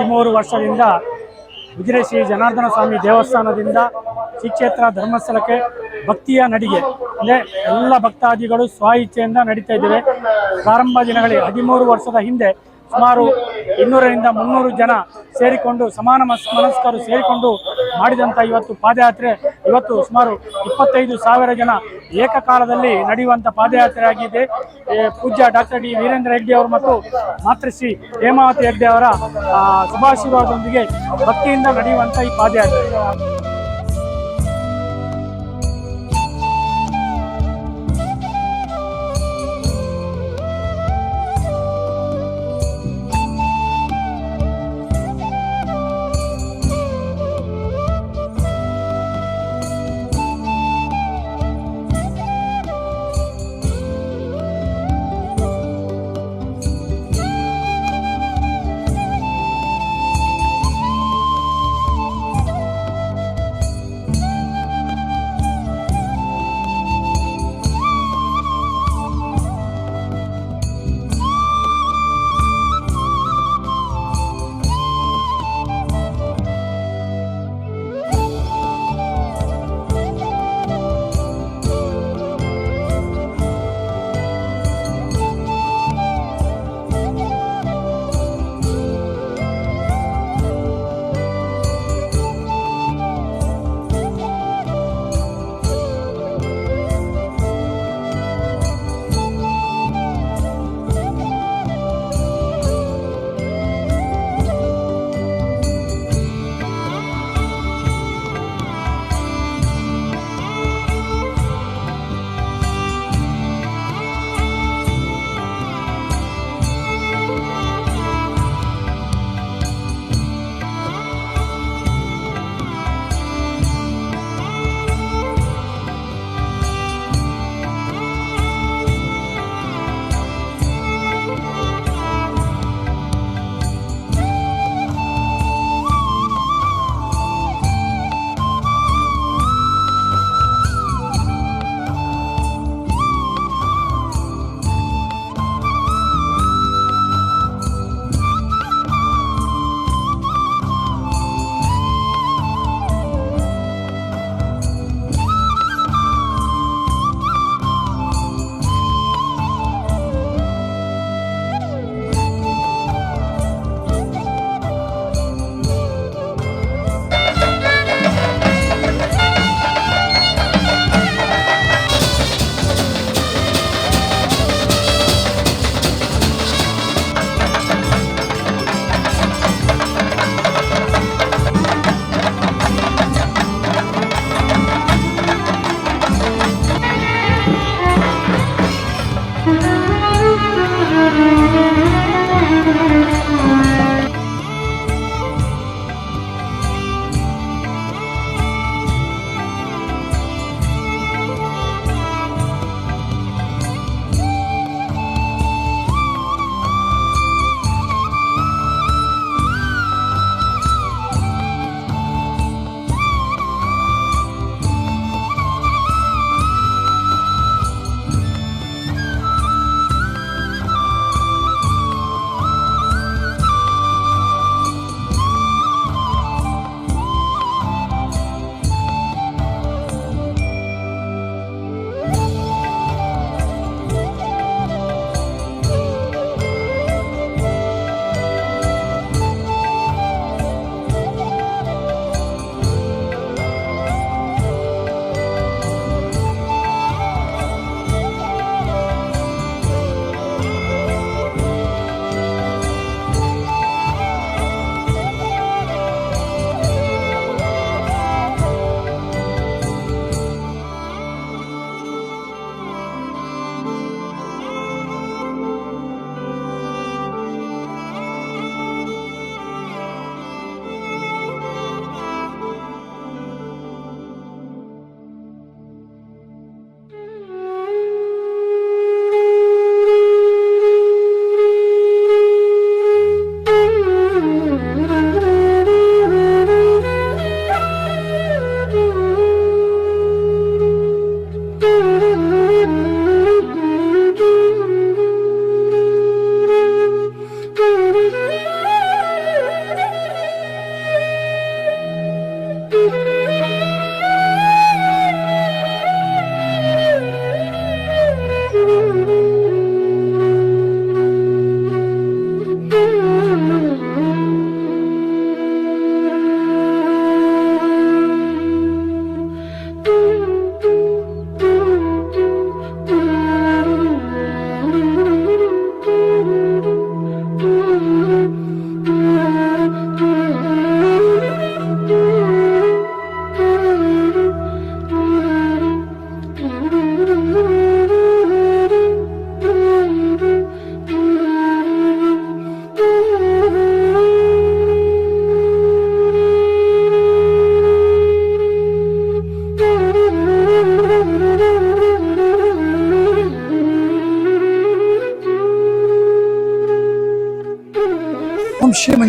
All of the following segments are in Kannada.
ಹದಿಮೂರು ವರ್ಷದಿಂದ ಉಜಿರೆ ಶ್ರೀ ಜನಾರ್ದನ ಸ್ವಾಮಿ ದೇವಸ್ಥಾನದಿಂದ ಶ್ರೀ ಕ್ಷೇತ್ರ ಧರ್ಮಸ್ಥಳಕ್ಕೆ ಭಕ್ತಿಯ ನಡಿಗೆ, ಅಂದರೆ ಎಲ್ಲ ಭಕ್ತಾದಿಗಳು ಸ್ವ ಇಚ್ಛೆಯಿಂದ ನಡೀತಾ ಇದ್ದೇವೆ. ಪ್ರಾರಂಭ ದಿನಗಳಲ್ಲಿ ಹದಿಮೂರು ವರ್ಷದ ಹಿಂದೆ ಸುಮಾರು ಇನ್ನೂರರಿಂದ ಮುನ್ನೂರು ಜನ ಸೇರಿಕೊಂಡು ಸಮಾನ ಮನಸ್, ಮನಸ್ಕರು ಸೇರಿಕೊಂಡು ಮಾಡಿದಂಥ ಇವತ್ತು ಪಾದಯಾತ್ರೆ. ಇವತ್ತು ಸುಮಾರು ಇಪ್ಪತ್ತೈದು ಸಾವಿರ ಜನ ಏಕಕಾಲದಲ್ಲಿ ನಡೆಯುವಂಥ ಪಾದಯಾತ್ರೆ ಆಗಿದೆ ಪೂಜ್ಯ ಡಾಕ್ಟರ್ ಡಿ ವೀರೇಂದ್ರ ಹೆಗ್ಡೆ ಅವರು ಮತ್ತು ಮಾತೃಶ್ರೀ ಹೇಮಾವತಿ ಹೆಗ್ಡೆ ಅವರ ಶುಭಾಶೀರ್ವಾದದೊಂದಿಗೆ ಭಕ್ತಿಯಿಂದ ನಡೆಯುವಂಥ ಈ ಪಾದಯಾತ್ರೆ.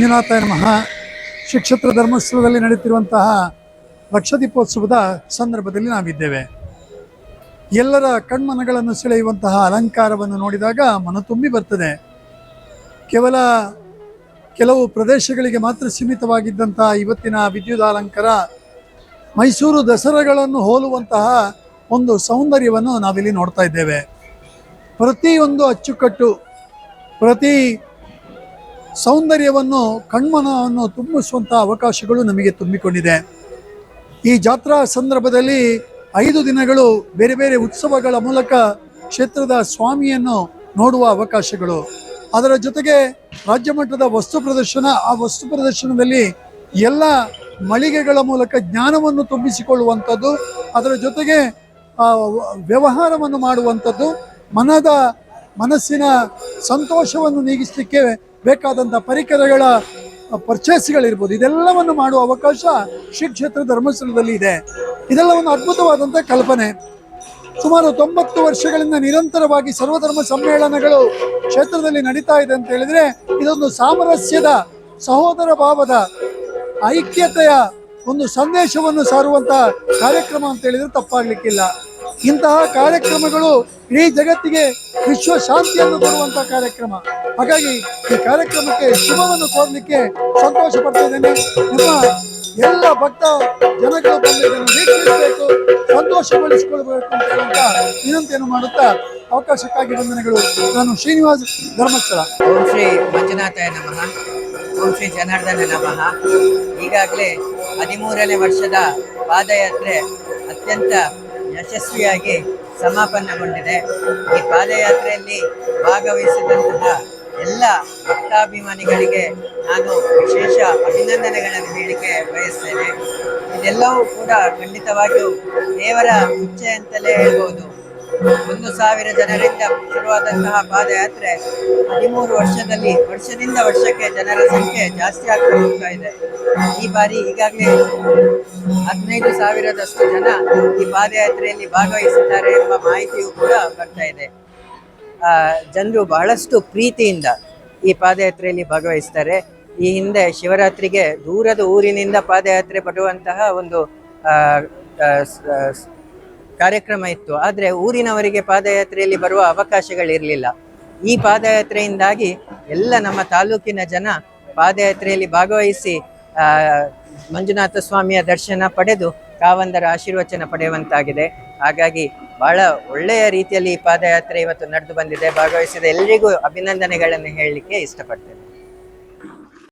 ಮಂಜುನಾಥ ನಮಃ. ಶಿಕ್ಷತ್ರ ಧರ್ಮಸ್ಥಳದಲ್ಲಿ ನಡೆಯುತ್ತಿರುವಂತಹ ಲಕ್ಷದೀಪೋತ್ಸವದ ಸಂದರ್ಭದಲ್ಲಿ ನಾವಿದ್ದೇವೆ. ಎಲ್ಲರ ಕಣ್ಮನಗಳನ್ನು ಸೆಳೆಯುವಂತಹ ಅಲಂಕಾರವನ್ನು ನೋಡಿದಾಗ ಮನ ತುಂಬಿ ಬರ್ತದೆ. ಕೇವಲ ಕೆಲವು ಪ್ರದೇಶಗಳಿಗೆ ಮಾತ್ರ ಸೀಮಿತವಾಗಿದ್ದಂತಹ ಇವತ್ತಿನ ವಿದ್ಯುತ್ ಅಲಂಕಾರ ಮೈಸೂರು ದಸರಾಗಳನ್ನು ಹೋಲುವಂತಹ ಒಂದು ಸೌಂದರ್ಯವನ್ನು ನಾವಿಲ್ಲಿ ನೋಡ್ತಾ ಇದ್ದೇವೆ. ಪ್ರತಿಯೊಂದು ಅಚ್ಚುಕಟ್ಟು, ಪ್ರತಿ ಸೌಂದರ್ಯವನ್ನು, ಕಣ್ಮನವನ್ನು ತುಂಬಿಸುವಂಥ ಅವಕಾಶಗಳು ನಮಗೆ ತುಂಬಿಕೊಂಡಿದೆ. ಈ ಜಾತ್ರಾ ಸಂದರ್ಭದಲ್ಲಿ ಐದು ದಿನಗಳು ಬೇರೆ ಬೇರೆ ಉತ್ಸವಗಳ ಮೂಲಕ ಕ್ಷೇತ್ರದ ಸ್ವಾಮಿಯನ್ನು ನೋಡುವ ಅವಕಾಶಗಳು. ಅದರ ಜೊತೆಗೆ ರಾಜ್ಯ ಮಟ್ಟದ ವಸ್ತು ಪ್ರದರ್ಶನ, ಆ ವಸ್ತು ಪ್ರದರ್ಶನದಲ್ಲಿ ಎಲ್ಲ ಮಳಿಗೆಗಳ ಮೂಲಕ ಜ್ಞಾನವನ್ನು ತುಂಬಿಸಿಕೊಳ್ಳುವಂಥದ್ದು, ಅದರ ಜೊತೆಗೆ ವ್ಯವಹಾರವನ್ನು ಮಾಡುವಂಥದ್ದು, ಮನದ, ಮನಸ್ಸಿನ ಸಂತೋಷವನ್ನು ನೀಗಿಸಲಿಕ್ಕೆ ಬೇಕಾದಂಥ ಪರಿಕರಗಳ ಪರ್ಚೇಸ್ಗಳಿರ್ಬೋದು ಇದೆಲ್ಲವನ್ನು ಮಾಡುವ ಅವಕಾಶ ಶ್ರೀ ಕ್ಷೇತ್ರ ಧರ್ಮಸ್ಥಳದಲ್ಲಿ ಇದೆ. ಇದೆಲ್ಲ ಒಂದು ಅದ್ಭುತವಾದಂಥ ಕಲ್ಪನೆ. ಸುಮಾರು ತೊಂಬತ್ತು ವರ್ಷಗಳಿಂದ ನಿರಂತರವಾಗಿ ಸರ್ವಧರ್ಮ ಸಮ್ಮೇಳನಗಳು ಕ್ಷೇತ್ರದಲ್ಲಿ ನಡೀತಾ ಇದೆ ಅಂತ ಹೇಳಿದ್ರೆ, ಇದೊಂದು ಸಾಮರಸ್ಯದ, ಸಹೋದರ ಭಾವದ, ಐಕ್ಯತೆಯ ಒಂದು ಸಂದೇಶವನ್ನು ಸಾರುವಂತಹ ಕಾರ್ಯಕ್ರಮ ಅಂತ ಹೇಳಿದ್ರೆ ತಪ್ಪಾಗ್ಲಿಕ್ಕಿಲ್ಲ. ಇಂತಹ ಕಾರ್ಯಕ್ರಮಗಳು ಇಡೀ ಜಗತ್ತಿಗೆ ವಿಶ್ವ ಶಾಂತಿಯನ್ನು ಕೊಡುವಂತಹ ಕಾರ್ಯಕ್ರಮ. ಹಾಗಾಗಿ ಈ ಕಾರ್ಯಕ್ರಮಕ್ಕೆ ಶುಭವನ್ನು ಕೋರಲಿಕ್ಕೆ ಸಂತೋಷ ಪಡ್ತಾ ಇದ್ದೇನೆ ನಿಮ್ಮ ಎಲ್ಲ ಭಕ್ತ ಜನಗಳು ಬಂದು ಇದನ್ನು ವೀಕ್ಷಿಸಬೇಕು, ಸಂತೋಷಗೊಳಿಸಿಕೊಳ್ಬೇಕು ಅಂತ ವಿನಂತಿಯನ್ನು ಮಾಡುತ್ತಾ ಅವಕಾಶಕ್ಕಾಗಿ ವಂದನೆಗಳು. ನಾನು ಶ್ರೀನಿವಾಸ್ ಧರ್ಮಸ್ಥಳ. ಓಂ ಶ್ರೀ ಮಂಜುನಾಥಾಯ ನಮಃ. ಓಂ ಶ್ರೀ ಜನಾರ್ದನ ನಮಃ. ಈಗಾಗಲೇ ಹದಿಮೂರನೇ ವರ್ಷದ ಪಾದಯಾತ್ರೆ ಅತ್ಯಂತ ಯಶಸ್ವಿಯಾಗಿ ಸಮಾಪನ್ನಗೊಂಡಿದೆ. ಈ ಪಾದಯಾತ್ರೆಯಲ್ಲಿ ಭಾಗವಹಿಸಿದಂತಹ ಎಲ್ಲ ಭಕ್ತಾಭಿಮಾನಿಗಳಿಗೆ ನಾನು ವಿಶೇಷ ಅಭಿನಂದನೆಗಳನ್ನು ಹೇಳಿಕೆ ಬಯಸ್ತೇನೆ. ಇದೆಲ್ಲವೂ ಕೂಡ ಖಂಡಿತವಾಗಿಯೂ ದೇವರ ಮುಂಚೆ ಅಂತಲೇ ಹೇಳ್ಬೋದು. ಒಂದು ಸಾವಿರ ಜನರಿಂದ ಶುರುವಾದಂತಹ ಪಾದಯಾತ್ರೆ ಹದಿಮೂರು ವರ್ಷದಲ್ಲಿ ವರ್ಷದಿಂದ ವರ್ಷಕ್ಕೆ ಜನರ ಸಂಖ್ಯೆ ಜಾಸ್ತಿ ಆಗ್ತಾ ಹೋಗ್ತಾ ಇದೆ. ಈ ಬಾರಿ ಈಗಾಗಲೇ ಹದಿನೈದು ಸಾವಿರದಷ್ಟು ಜನ ಈ ಪಾದಯಾತ್ರೆಯಲ್ಲಿ ಭಾಗವಹಿಸಿದ್ದಾರೆ ಎಂಬ ಮಾಹಿತಿಯೂ ಕೂಡ ಬರ್ತಾ ಇದೆ. ಜನರು ಬಹಳಷ್ಟು ಪ್ರೀತಿಯಿಂದ ಈ ಪಾದಯಾತ್ರೆಯಲ್ಲಿ ಭಾಗವಹಿಸ್ತಾರೆ. ಈ ಹಿಂದೆ ಶಿವರಾತ್ರಿಗೆ ದೂರದ ಊರಿನಿಂದ ಪಾದಯಾತ್ರೆ ಪಡುವಂತಹ ಒಂದು ಕಾರ್ಯಕ್ರಮ ಇತ್ತು. ಆದರೆ ಊರಿನವರಿಗೆ ಪಾದಯಾತ್ರೆಯಲ್ಲಿ ಬರುವ ಅವಕಾಶಗಳಿರಲಿಲ್ಲ. ಈ ಪಾದಯಾತ್ರೆಯಿಂದಾಗಿ ಎಲ್ಲ ನಮ್ಮ ತಾಲೂಕಿನ ಜನ ಪಾದಯಾತ್ರೆಯಲ್ಲಿ ಭಾಗವಹಿಸಿ ಮಂಜುನಾಥ ಸ್ವಾಮಿಯ ದರ್ಶನ ಪಡೆದು ಕಾವಂದರ ಆಶೀರ್ವಚನ ಪಡೆಯುವಂತಾಗಿದೆ. ಹಾಗಾಗಿ ಬಹಳ ಒಳ್ಳೆಯ ರೀತಿಯಲ್ಲಿ ಈ ಪಾದಯಾತ್ರೆ ಇವತ್ತು ನಡೆದು ಬಂದಿದೆ. ಭಾಗವಹಿಸಿದ ಎಲ್ಲರಿಗೂ ಅಭಿನಂದನೆಗಳನ್ನು ಹೇಳಲಿಕ್ಕೆ ಇಷ್ಟಪಡ್ತೇನೆ.